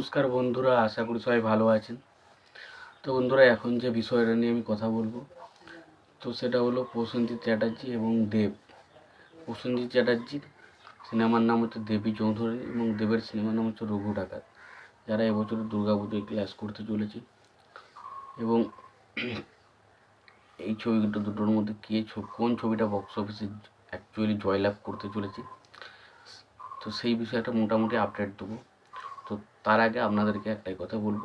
নমস্কার বন্ধুরা, আশা করি সবাই ভালো আছেন। তো বন্ধুরা, এখন যে বিষয়টা নিয়ে আমি কথা বলব, তো সেটা হলো প্রসেনজিৎ চ্যাটার্জি এবং দেব। প্রসেনজিৎ চ্যাটার্জির সিনেমার নাম হচ্ছে দেবী চৌধুরী এবং দেবের সিনেমার নাম হচ্ছে রঘু ডাকাত, যারা এবছর পুজোয় ক্লাস করতে চলেছে। এবং এই ছবি দুটো দুটোর মধ্যে কে কোন ছবিটা বক্স অফিসে অ্যাকচুয়ালি জয়লাভ করতে চলেছে, তো সেই বিষয়ে একটা মোটামুটি আপডেট দেবো। তো তার আগে আপনাদেরকে একটাই কথা বলব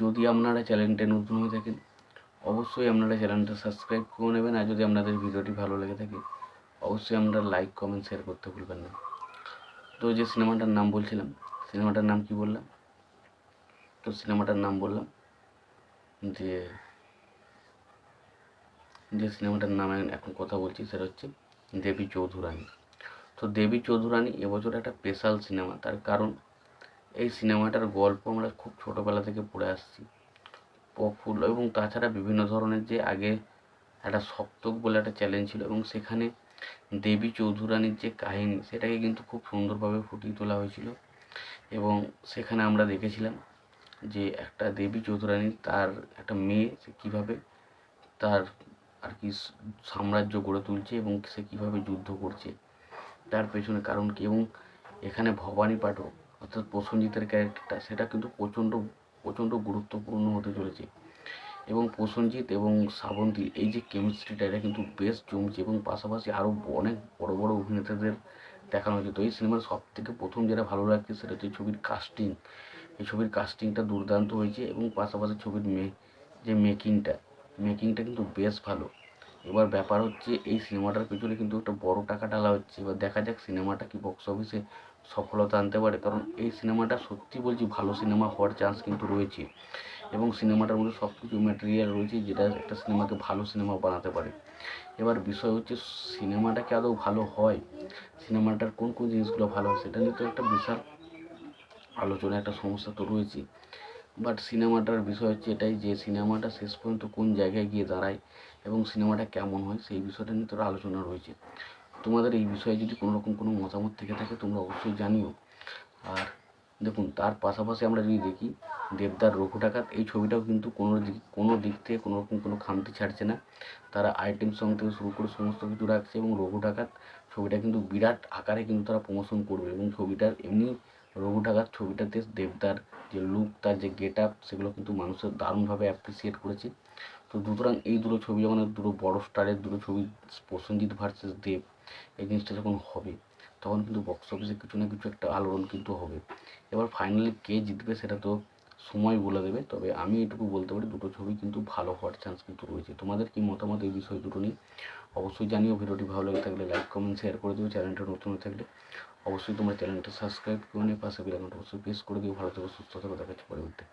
যদি আপনারা চ্যানেলটা নতুন হয়ে থাকেন, অবশ্যই আপনারা চ্যানেলটা সাবস্ক্রাইব করে নেবেন আর যদি আপনাদের ভিডিওটি ভালো লেগে থাকে, অবশ্যই আপনারা লাইক, কমেন্ট শেয়ার করতে ভুলবেন না। তো যে সিনেমাটার নাম বলছিলাম, সিনেমাটার নাম কি বললাম? তো সিনেমাটার নাম বললাম যে যে সিনেমাটার নামে এখন কথা বলছি সেটা হচ্ছে দেবী চৌধুরানী। তো দেবী চৌধুরানী এবছর একটা স্পেশাল সিনেমা তার কারণ এই সিনেমাটার গল্প আমরা খুব ছোটোবেলা থেকে পড়ে আসছি। প্রফুল্ল এবং তাছাড়া বিভিন্ন ধরনের যে আগে একটা সপ্তক বলে একটা চ্যালেঞ্জ ছিল এবং সেখানে দেবী চৌধুরানীর যে কাহিনী সেটাকে কিন্তু খুব সুন্দরভাবে ফুটিয়ে তোলা হয়েছিল এবং সেখানে আমরা দেখেছিলাম যে একটা দেবী চৌধুরানী তার একটা মেয়ে সে কীভাবে তার আর কি সাম্রাজ্য গড়ে তুলছে এবং সে কীভাবে যুদ্ধ করছে, তার পেছনে কারণ কি? এবং এখানে ভবানী পাঠক অর্থাৎ প্রসেনজিতের ক্যারেক্টারটা সেটা কিন্তু প্রচণ্ড প্রচণ্ড গুরুত্বপূর্ণ হতে চলেছে। এবং প্রসেনজিৎ এবং শ্রাবন্তী, এই যে কেমিস্ট্রিটা এটা কিন্তু বেশ জমছে এবং পাশাপাশি আরও অনেক বড় বড় অভিনেতাদের দেখানো হয়েছে। তো এই সিনেমার সব থেকে প্রথম যেটা ভালো লাগছে, সেটা হচ্ছে ছবির কাস্টিং এই ছবির কাস্টিংটা দুর্দান্ত হয়েছে এবং পাশাপাশি ছবির মে, যে মেকিংটা মেকিংটা কিন্তু বেশ ভালো। এবার ব্যাপার হচ্ছে এই সিনেমাটার পেছনে কিন্তু একটা বড় টাকা ঢালা হচ্ছে। এবার দেখা যাক সিনেমাটা কি বক্স অফিসে সফলতা আনতে পারে। কারণ এই সিনেমাটা সত্যি বলছি ভালো সিনেমা হওয়ার চান্স কিন্তু রয়েছে। এবং সিনেমাটার মধ্যে সব কিছু ম্যাটেরিয়াল রয়েছে যেটা একটা সিনেমাকে ভালো সিনেমা বানাতে পারে। এবার বিষয় হচ্ছে সিনেমাটা কি আদৌ ভালো হয়? সিনেমাটার কোন কোন জিনিসগুলো ভালো হয় সেটা নিয়ে তো একটা বিশাল আলোচনা, একটা সমস্যা তো রয়েছে। বাট সিনেমাটার বিষয় হচ্ছে এটাই যে সিনেমাটা শেষ পর্যন্ত কোন জায়গায় গিয়ে দাঁড়ায়? এবং সিনেমাটা কেমন হয় সেই বিষয়টা নিয়ে তোরা আলোচনা রয়েছে। তোমাদের এই বিষয়ে যদি কোনো রকম কোনো মতামত থেকে থাকে তোমরা অবশ্যই জানিও। আর দেখুন, তার পাশাপাশি আমরা যদি দেখি দেবদার রঘু ডাকাত, এই ছবিটাও কিন্তু কোনো দিক কোনো দিক থেকে কোনো রকম কোনো খামতি ছাড়ছে না। তারা আইটেম সং থেকে শুরু করে সমস্ত কিছু রাখছে এবং রঘু ডাকাত ছবিটা কিন্তু বিরাট আকারে কিন্তু তারা প্রমোশন করবে এবং ছবিটার এমনি রঘু ডাকাত ছবিটাতে দেবদার যে লুক তার যে গেট আপ সেগুলো কিন্তু মানুষের দারুণভাবে অ্যাপ্রিসিয়েট করেছে। তো সুতরাং এই দুটো ছবি যখন দুটো বড় স্টারের দুটো ছবি, প্রসেনজিৎ ভার্সেস দেব, এই জিনিসটা যখন হবে, তখন কিন্তু বক্স অফিসে কিছু না কিছু একটা আলোড়ন কিন্তু হবে। এবার ফাইনালি কে জিতবে সেটা তো সময় বলে দেবে, তবে আমি এটুকু বলতে পারি দুটো ছবি কিন্তু ভালো হওয়ার চান্স কিন্তু রয়েছে। তোমাদের কি মতামত এই বিষয় দুটো নিয়ে? অবশ্যই জানিও, ভিডিওটি ভালো লেগে থাকলে লাইক কমেন্ট শেয়ার করে দিও চ্যানেলটা নতুন হয়ে থাকলে অবশ্যই তোমরা চ্যানেলটা সাবস্ক্রাইব করে নিয়ে পাশে বেলাকনটা অবশ্যই প্রেস করে দিও। ভালো থেকো, সুস্থ থেকো হচ্ছে পরবর্তী